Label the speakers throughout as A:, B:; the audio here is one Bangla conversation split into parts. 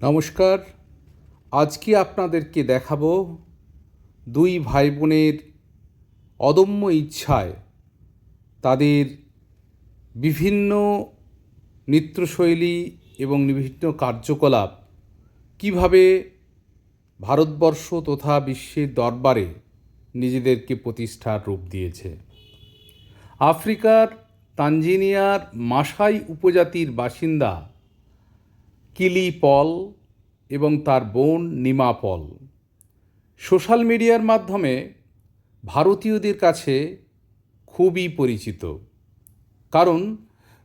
A: নমস্কার। আজকে আপনাদেরকে দেখাবো দুই ভাই বোনের অদম্য ইচ্ছায় তাদের বিভিন্ন নৃত্যশৈলী এবং বিভিন্ন কার্যকলাপ কীভাবে ভারতবর্ষ তথা বিশ্বের দরবারে নিজেদেরকে প্রতিষ্ঠার রূপ দিয়েছে। আফ্রিকার তানজিনিয়ার মাসাই উপজাতির বাসিন্দা কিলি পল এবং তার বোন নিমা পল। সোশ্যাল মিডিয়ার মাধ্যমে ভারতীয়দের কাছে খুবই পরিচিত। কারণ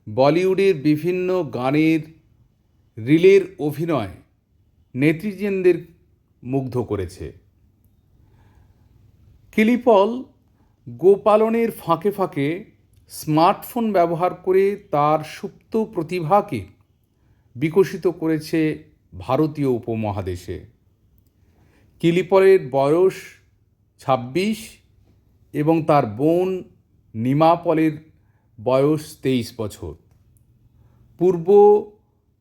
A: বলিউডের বিভিন্ন গানের রিলের অভিনয় নেটিজেনদের মুগ্ধ করেছে। কিলিপল গোপালনের ফাঁকে ফাঁকে স্মার্টফোন ব্যবহার করে তার সুপ্ত প্রতিভাকে বিকশিত করেছে ভারতীয় উপমহাদেশে। কিলিপলের বয়স ছাব্বিশ এবং তার বোন নিমাপলের বয়স তেইশ বছর। পূর্ব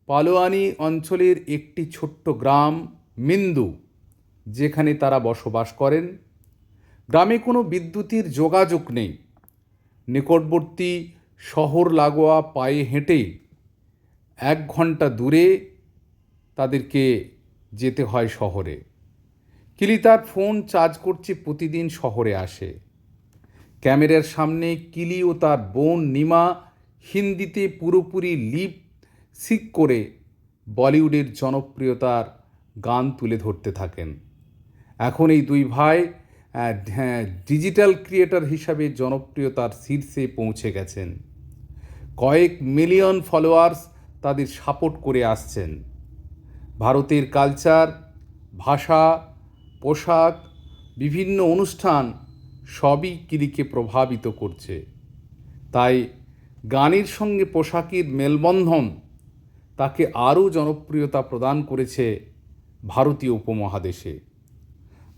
A: পালোয়ানি অঞ্চলের একটি ছোট্ট গ্রাম মিন্দু, যেখানে তারা বসবাস করেন। গ্রামে কোনো বিদ্যুতের যোগাযোগ নেই। নিকটবর্তী শহর লাগোয়া পায়ে হেঁটে এক ঘণ্টা দূরে তাদেরকে যেতে হয় শহরে। কিলি তার ফোন চার্জ করছে প্রতিদিন শহরে আসে। ক্যামেরার সামনে কিলি ও তার বোন নিমা হিন্দিতে পুরোপুরি লিপ সিক করে বলিউডের জনপ্রিয়তার গান তুলে ধরতে থাকেন। এখন এই দুই ভাই হ্যাঁ, ডিজিটাল ক্রিয়েটর হিসাবে জনপ্রিয়তার শীর্ষে পৌঁছে গেছেন। কয়েক মিলিয়ন ফলোয়ার্স তাদের সাপোর্ট করে আসছেন। ভারতের কালচার, ভাষা, পোশাক, বিভিন্ন অনুষ্ঠান সবই কিলিকে প্রভাবিত করছে। তাই গানের সঙ্গে পোশাকের মেলবন্ধন তাকে আরও জনপ্রিয়তা প্রদান করেছে ভারতীয় উপমহাদেশে।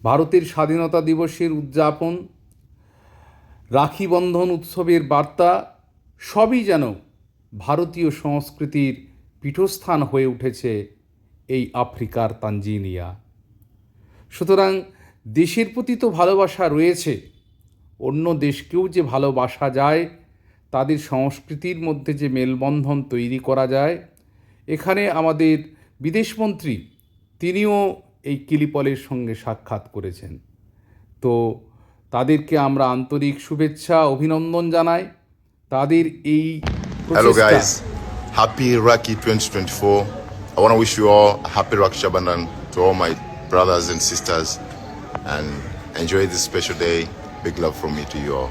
A: ভারতের স্বাধীনতা দিবসের উদযাপন, রাখি বন্ধন উৎসবের বার্তা সবই যেন ভারতীয় সংস্কৃতির পীঠস্থান হয়ে উঠেছে এই আফ্রিকার তানজিনিয়া। সুতরাং দেশের প্রতি তো ভালোবাসা রয়েছে, অন্য দেশকেও যে ভালোবাসা যায়, তাদের সংস্কৃতির মধ্যে যে মেলবন্ধন তৈরি করা যায়, এখানে আমাদের বিদেশমন্ত্রী তিনিও এই কিলিপলের সঙ্গে সাক্ষাৎ করেছেন। তো তাদেরকে আমরা আন্তরিক শুভেচ্ছা, অভিনন্দন জানাই। তাদের এই
B: Hello guys, happy Rakhi 2024. I want to wish you all a happy Raki Shabandan to all my brothers and sisters and enjoy this special day. Big love from me to you all.